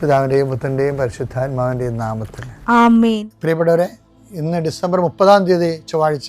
പിതാവിന്റെയും പുത്രന്റെയും പരിശുദ്ധാത്മാവിന്റെയും നാമത്തിൽ. പ്രിയപ്പെട്ടവരെ ഇന്ന് ഡിസംബർ മുപ്പതാം തീയതി ചൊവ്വാഴ്ച.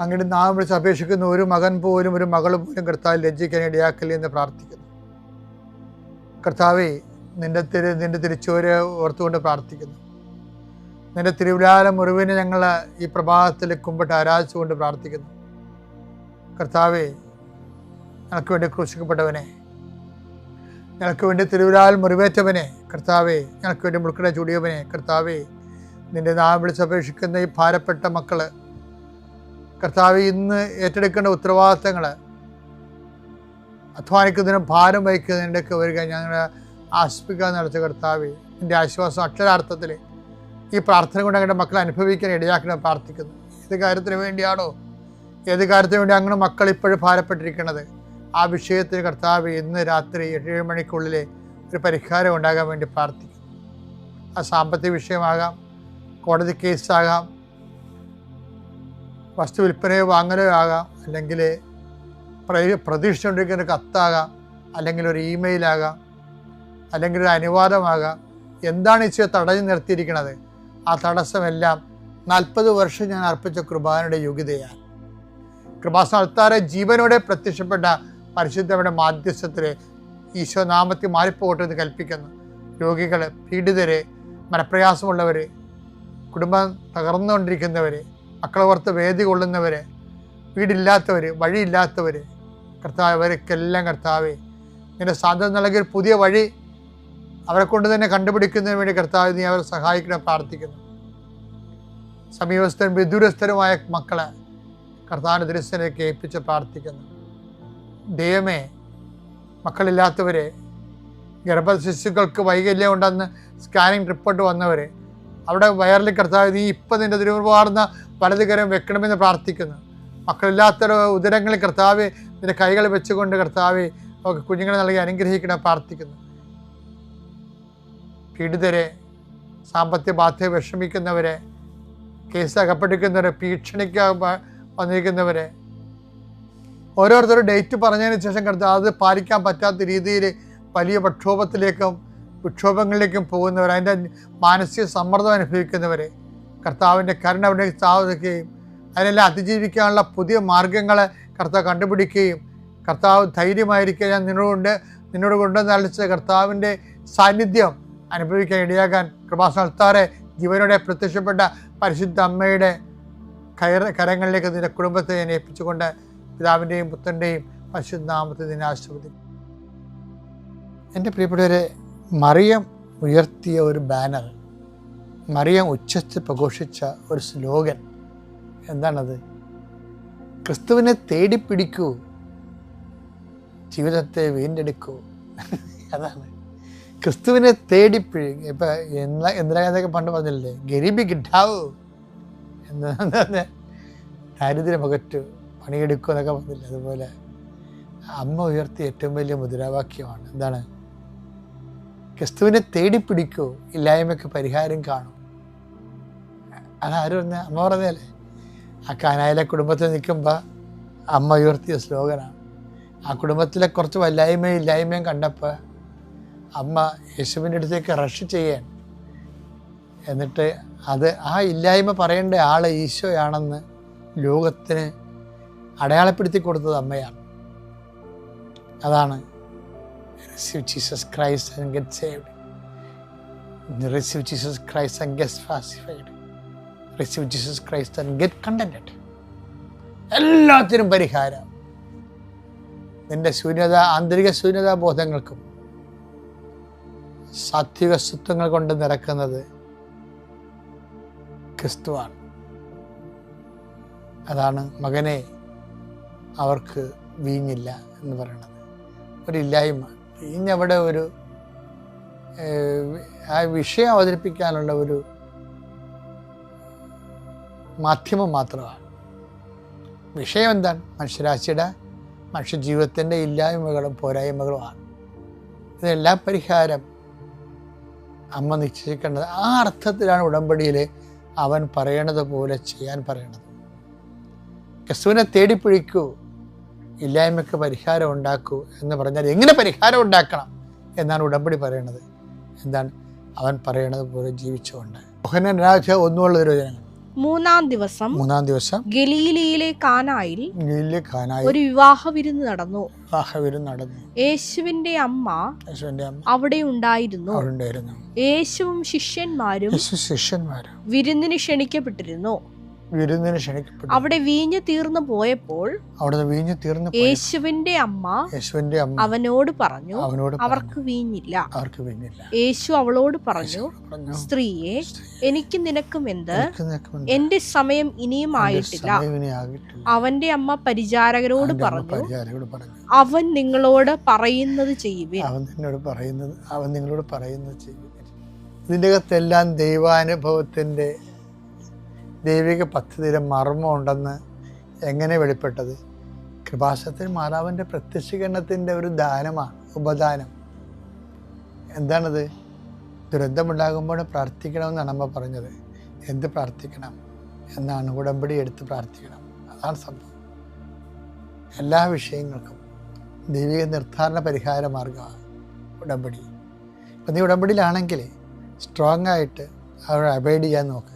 അങ്ങയുടെ നാം വിളിച്ച് അപേക്ഷിക്കുന്ന ഒരു മകൻ പോലും ഒരു മകൾ പോലും കർത്താവ് ലജ്ജിക്കാൻ ഇടയാക്കല്ലേ എന്ന് പ്രാർത്ഥിക്കുന്നു. കർത്താവേ നിന്റെ തിരു നിന്റെ തിരിച്ചോര് ഓർത്തുകൊണ്ട് പ്രാർത്ഥിക്കുന്നു. നിന്റെ തിരുവിലാല മുറിവിനെ ഞങ്ങൾ ഈ പ്രഭാതത്തിൽ കുമ്പിട്ട് ആരാധിച്ചുകൊണ്ട് പ്രാർത്ഥിക്കുന്നു. കർത്താവേ ഞങ്ങൾക്ക് വേണ്ടി ക്രൂശിക്കപ്പെട്ടവനെ ഞങ്ങൾക്ക് വേണ്ടി തിരുവിലാൽ മുറിവേറ്റവനെ കർത്താവേ ഞങ്ങൾക്ക് വേണ്ടി മുൾക്കട ചൂടിയവനെ കർത്താവേ നിന്റെ നാം വിളിച്ചപേക്ഷിക്കുന്ന ഈ ഭാരപ്പെട്ട മക്കൾ കർത്താവ് ഇന്ന് ഏറ്റെടുക്കേണ്ട ഉത്തരവാദിത്തങ്ങൾ അധ്വാനിക്കുന്നതിനും ഭാരം വഹിക്കുന്നതിന്റെയൊക്കെ വരിക ഞങ്ങളെ ആശ്വസിപ്പിക്കാൻ നടത്തിയ കർത്താവ് എന്റെ ആശ്വാസം അക്ഷരാർത്ഥത്തിൽ ഈ പ്രാർത്ഥന കൊണ്ട് ഞങ്ങളുടെ മക്കളെ അനുഭവിക്കാൻ ഇടയാക്കണം പ്രാർത്ഥിക്കുന്നു. ഏത് കാര്യത്തിന് വേണ്ടിയാണോ ഏത് കാര്യത്തിന് വേണ്ടി അങ്ങനെ മക്കൾ ഇപ്പോഴും ഭാരപ്പെട്ടിരിക്കുന്നത്. ആ വിഷയത്തിന് കർത്താവ് ഇന്ന് രാത്രി ഏഴ് മണിക്കുള്ളിൽ ഒരു പരിഹാരം ഉണ്ടാകാൻ വേണ്ടി പ്രാർത്ഥിക്കുന്നു. ആ സാമ്പത്തിക വിഷയമാകാം കോടതി കേസാകാം വസ്തു വിൽപ്പനയോ വാങ്ങലോ ആകാം. അല്ലെങ്കിൽ പ്ര- പ്രതീക്ഷിച്ചുകൊണ്ടിരിക്കുന്ന ഒരു കത്താകാം. അല്ലെങ്കിൽ ഒരു ഇമെയിലാകാം. അല്ലെങ്കിൽ ഒരു അനുവാദമാകാം. എന്താണ് ഈശോ തടഞ്ഞു നിർത്തിയിരിക്കുന്നത്? ആ തടസ്സമെല്ലാം നാൽപ്പത് വർഷം ഞാൻ അർപ്പിച്ച കൃപാനയുടെ യോഗ്യതയാണ്. കൃപാസ്ഥാനത്താറെ ജീവനോടെ പ്രത്യക്ഷപ്പെട്ട പരിശുദ്ധയുടെ മാധ്യസ്ഥത്തിലെ ഈശോ നാമത്തിൽ മാറിപ്പോകട്ടെ എന്ന് കൽപ്പിക്കുന്നു. രോഗികൾ പീഡിതരെ മനപ്രയാസമുള്ളവർ കുടുംബം തകർന്നുകൊണ്ടിരിക്കുന്നവർ മക്കളെ ഓർത്ത് വേദി കൊള്ളുന്നവർ വീടില്ലാത്തവർ വഴിയില്ലാത്തവർ കർത്താവ് അവർക്കെല്ലാം കർത്താവെ നിന്റെ സാധ്യത നൽകിയ പുതിയ വഴി അവരെ കൊണ്ട് തന്നെ കണ്ടുപിടിക്കുന്നതിന് വേണ്ടി കർത്താവ് നീ അവരെ സഹായിക്കണം പ്രാർത്ഥിക്കുന്നു. സമീപസ്ഥരും വിദൂരസ്ഥരുമായ മക്കളെ കർത്താവിന്റെ ദൃശ്യനേക്ക് ഏൽപ്പിച്ച് പ്രാർത്ഥിക്കുന്നു. ദൈവമേ മക്കളില്ലാത്തവരെ ഗർഭശിശുക്കൾക്ക് വൈകല്യം ഉണ്ടെന്ന് സ്കാനിങ് റിപ്പോർട്ട് വന്നവർ അവിടെ വയറിൽ കർത്താവ് നീ ഇപ്പം നിന്റെ തിരുവാർന്ന വലത് കരം വെക്കണമെന്ന് പ്രാർത്ഥിക്കുന്നു. മക്കളില്ലാത്ത ഉദരങ്ങളിൽ കർത്താവ് നിന്റെ കൈകൾ വെച്ചുകൊണ്ട് കർത്താവ് കുഞ്ഞുങ്ങളെ നൽകി അനുഗ്രഹിക്കണം പ്രാർത്ഥിക്കുന്നു. പീഡിതരെ സാമ്പത്തിക ബാധ്യത വിഷമിക്കുന്നവരെ കേസ് അകപ്പെട്ടിരിക്കുന്നവരെ ഭീഷണിക്ക് വന്നിരിക്കുന്നവരെ ഓരോരുത്തരും ഡേറ്റ് പറഞ്ഞതിന് ശേഷം കർത്താവ് അത് പാലിക്കാൻ പറ്റാത്ത രീതിയിൽ വലിയ പ്രക്ഷോഭത്തിലേക്കും വിക്ഷോഭങ്ങളിലേക്കും പോകുന്നവർ അതിന്റെ മാനസിക സമ്മർദ്ദം അനുഭവിക്കുന്നവരെ കർത്താവിന്റെ കരുണ അവിടെ സ്ഥാപിക്കുകയും അതിനെല്ലാം അതിജീവിക്കാനുള്ള പുതിയ മാർഗങ്ങളെ കർത്താവ് കണ്ടുപിടിക്കുകയും കർത്താവ് ധൈര്യമായിരിക്കുക ഞാൻ നിന്നോടുകൊണ്ട് നിന്നോട് കൊണ്ടുവന്ന് കർത്താവിന്റെ സാന്നിധ്യം അനുഭവിക്കാൻ ഇടയാകാൻ കൃപാസ്ഥാനത്താറെ ജീവനോടെ പ്രത്യക്ഷപ്പെട്ട പരിശുദ്ധ അമ്മയുടെ കയറ കരങ്ങളിലേക്ക് നിന്റെ കുടുംബത്തെ ഞാൻ ഏൽപ്പിച്ചുകൊണ്ട് പിതാവിന്റെയും പുത്രന്റെയും പരിശുദ്ധ നാമത്തെ നിന്നെ എന്റെ പ്രിയപ്പെട്ടവരെ മറിയം ഉയർത്തിയ ഒരു ബാനർ മറിയം ഉച്ചത്തിൽ പ്രഘോഷിച്ച ഒരു സ്ലോഗൻ എന്താണത്? ക്രിസ്തുവിനെ തേടിപ്പിടിക്കൂ. ജീവിതത്തെ വീണ്ടെടുക്കൂ. അതാണ്. ക്രിസ്തുവിനെ തേടിപ്പിഴി ഇപ്പം എന്താ എന്തിനൊക്കെ പണ്ട് പറഞ്ഞില്ലേ ഗരീബി കിട്ടാവൂ. എന്ന് ദാരിദ്ര്യം അകറ്റു പണിയെടുക്കൂ എന്നൊക്കെ പറഞ്ഞില്ലേ അതുപോലെ. അമ്മ ഉയർത്തി ഏറ്റവും വലിയ മുദ്രാവാക്യമാണ്. എന്താണ്? ക്രിസ്തുവിനെ തേടിപ്പിടിക്കൂ ഇല്ലായ്മയ്ക്ക് പരിഹാരം കാണും. അതാരും പറഞ്ഞ അമ്മ പറഞ്ഞല്ലേ ആ കാനായിലെ കുടുംബത്തിൽ നിൽക്കുമ്പോൾ അമ്മ ഉയർത്തിയ സ്ലോഗനാണ്. ആ കുടുംബത്തിലെ കുറച്ച് വല്ലായ്മയും ഇല്ലായ്മയും കണ്ടപ്പോൾ അമ്മ യേശുവിന്റെ അടുത്തേക്ക് റഷ് ചെയ്യാൻ എന്നിട്ട് അത് ആ ഇല്ലായ്മ പറയേണ്ട ആൾ ഈശോയാണെന്ന് ലോകത്തിന് അടയാളപ്പെടുത്തി കൊടുത്തത് അമ്മയാണ്. അതാണ് receive Jesus Christ and get saved receive Jesus Christ and get pacified receive Jesus Christ and get contented എല്ലാത്തിനും പരിഹാരം. നിന്റെ ശൂന്യത ആന്തരിക ശൂന്യതാ ബോധങ്ങൾക്കും സാത്വിക സ്വത്വങ്ങൾ കൊണ്ട് നിറക്കുന്നത് ക്രിസ്തുവാണ്. അതാണ് മകനെ അവർക്ക് വീഞ്ഞില്ല എന്ന് പറയുന്നത്. ഒരില്ലായ്മ വീഞ്ഞവിടെ ഒരു ആ വിഷയം അവതരിപ്പിക്കാനുള്ള ഒരു മാധ്യമം മാത്രമാണ്. വിഷയം എന്താണ് മനുഷ്യരാശിയുടെ മനുഷ്യജീവിതത്തിന്റെ ഇല്ലായ്മകളും പോരായ്മകളുമാണ്. ഇതെല്ലാം പരിഹാരം അമ്മ നിശ്ചയിക്കേണ്ടത്. ആ അർത്ഥത്തിലാണ് ഉടമ്പടിയിൽ അവൻ പറയണത് പോലെ ചെയ്യാൻ പറയണത്. ക്രിസ്തുവിനെ തേടിപ്പിടിക്കൂ. ഇല്ലായ്മയ്ക്ക് പരിഹാരം ഉണ്ടാക്കൂ എന്ന് പറഞ്ഞാൽ എങ്ങനെ പരിഹാരം ഉണ്ടാക്കണം എന്നാണ് ഉടമ്പടി പറയണത്. എന്താണ്? അവൻ പറയണത് പോലെ ജീവിച്ചുകൊണ്ട്. മോഹനൻ രാജ ഒന്നുമുള്ള തിരുവചനങ്ങൾ മൂന്നാം ദിവസം മൂന്നാം ദിവസം ഗലീലയിലെ കാനായിൽ ഗലീലിലെ കാനായിൽ ഒരു വിവാഹ വിരുന്ന് നടന്നു. വിവാഹവിരും നടന്നു. യേശുവിന്റെ അമ്മ യേശുവിന്റെ അമ്മ അവിടെ ഉണ്ടായിരുന്നു. അവിടെ ഉണ്ടായിരുന്നു. യേശുവും ശിഷ്യന്മാരും ശിഷ്യന്മാരും വിരുന്നിന് ക്ഷണിക്കപ്പെട്ടിരുന്നു. വിരുന്നിന് ക്ഷണിക്കപ്പെട്ടു അവിടെ വീഞ്ഞ് തീർന്നു പോയപ്പോൾ അവിടെ വീഞ്ഞ് തീർന്നു. യേശുവിന്റെ അമ്മ യേശുവിന്റെ അമ്മ അവനോട് പറഞ്ഞു അവനോട് അവർക്ക് വീഞ്ഞില്ല. അവർക്ക് വീഞ്ഞില്ല. യേശു അവളോട് പറഞ്ഞു സ്ത്രീയെ എനിക്ക് നിനക്കും എന്ത്? "എനിക്ക് എന്റെ സമയം ഇനിയും ആയിട്ടില്ല. സമയം ഇനി ആകിട്ടില്ല." അവന്റെ അമ്മ പരിചാരകരോട് പറഞ്ഞു അവൻ നിങ്ങളോട് പറയുന്നത് ചെയ്യുവിൻ. അവൻ നിന്നോട് പറയുന്നത് അവൻ നിങ്ങളോട് പറയുന്നത് ചെയ്യും ഇതിന്റെ അകത്തെല്ലാം ദൈവാനുഭവത്തിന്റെ ദൈവിക പദ്ധതിയിലെ മർമ്മമുണ്ടെന്ന് എങ്ങനെ വെളിപ്പെട്ടത്? കൃപാസത്തിൽ മാതാവിന്റെ പ്രത്യക്ഷീകരണത്തിന്റെ ഒരു ദാനമാണ് ഉപദാനം. എന്താണത്? ദുരന്തമുണ്ടാകുമ്പോൾ പ്രാർത്ഥിക്കണമെന്നാണ് അമ്മ പറഞ്ഞത്. എന്ത് പ്രാർത്ഥിക്കണം എന്നാണ് ഉടമ്പടി എടുത്ത് പ്രാർത്ഥിക്കണം. അതാണ് സംഭവം. എല്ലാ വിഷയങ്ങൾക്കും ദൈവിക നിർദ്ധാരണ പരിഹാര മാർഗമാണ് ഉടമ്പടി. അപ്പം നീ ഉടമ്പടിയിലാണെങ്കിൽ സ്ട്രോങ് ആയിട്ട് അവരെ അവൈഡ് ചെയ്യാൻ നോക്കുക